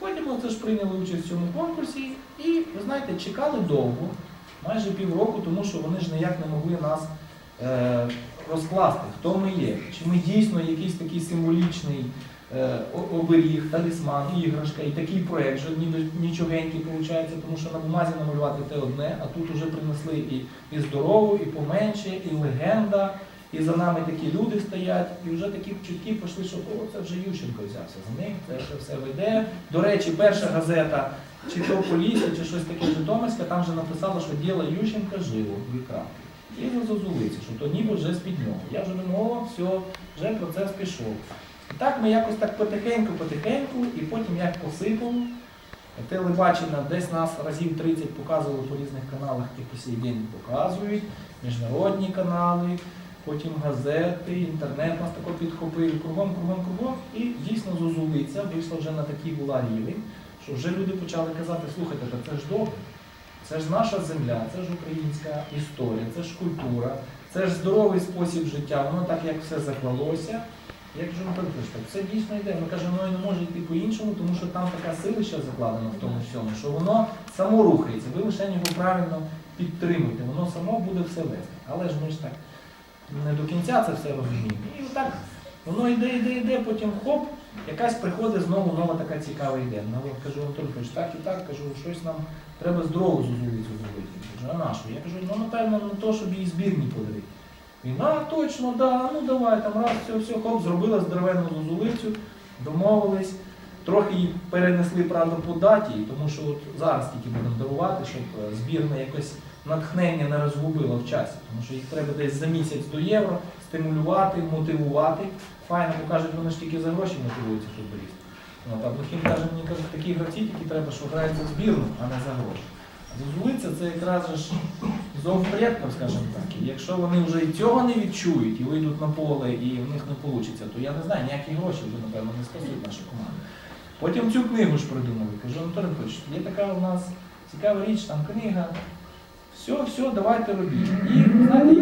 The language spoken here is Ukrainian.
потім ми це ж прийняли участь в цьому конкурсі і, ви знаєте, чекали довго, майже півроку, тому що вони ж ніяк не могли нас е, розкласти, хто ми є. Чи ми дійсно якийсь такий символічний е, оберіг, талісман, іграшка і такий проєкт, що ніби нічогенький виходить, тому що на бумазі намалювати те одне, а тут вже принесли і, і здорову, і поменше, і легенда. І за нами такі люди стоять, і вже такі чутки пішли, що о, це вже Ющенко взявся з них, це вже все веде. До речі, перша газета, чи то Полісся, чи щось таке Житомирське, там вже написало, що діло Ющенка живо в крапки. І зазулиться, що то ніби вже з-під нього. Я вже думав, о, все, вже процес пішов. І так ми якось так потихеньку-потихеньку, і потім як посипало. Телебачення десь нас разів 30 показували по різних каналах, і по сей день показують, міжнародні канали, потім газети, інтернет нас тако підхопив, кругом, кругом, кругом. І дійсно зозулиця вийшла вже на такий була рівень, що вже люди почали казати, слухайте, це ж добре, це ж наша земля, це ж українська історія, це ж культура, це ж здоровий спосіб життя, воно так як все заклалося. Як же ми так все дійсно йде. Ми кажемо, воно і не може йти по-іншому, тому що там така сила ще закладена в тому всьому, що воно само рухається. Ви лише його правильно підтримуєте, воно само буде все вести. Але ж ми ж так не до кінця це все розуміємо. І отак воно йде, йде, йде, потім хоп, якась приходить знову нова така цікава ідея. Ну, кажу, Антон так і так, кажу, щось нам треба здорову зозулицю зробити. Кажу, а нашу? Я кажу, ну напевно, не то, щоб їй збірні подарити. Він, а точно, да, ну давай, там раз, все, все, хоп, зробила здоровенну зозулицю, домовились. Трохи її перенесли, правда, по даті, тому що от зараз тільки будемо дарувати, щоб е, збірна якось натхнення не розгубила в часі, тому що їх треба десь за місяць до євро стимулювати, мотивувати. Файно, бо кажуть, вони ж тільки за гроші мотивуються футболісти. А Блохін каже, мені кажуть, такі гравці тільки треба, що грають за збірну, а не за гроші. Зозулиця це якраз ж зовпредком, скажімо так. І якщо вони вже і цього не відчують і вийдуть на поле і в них не вийде, то я не знаю, ніякі гроші вже, напевно, не спасуть нашу команду. Потім цю книгу ж придумали. Кажу, Анатолій Петрович, є така у нас цікава річ, там книга. Все, все, давайте робіть. І знаєте,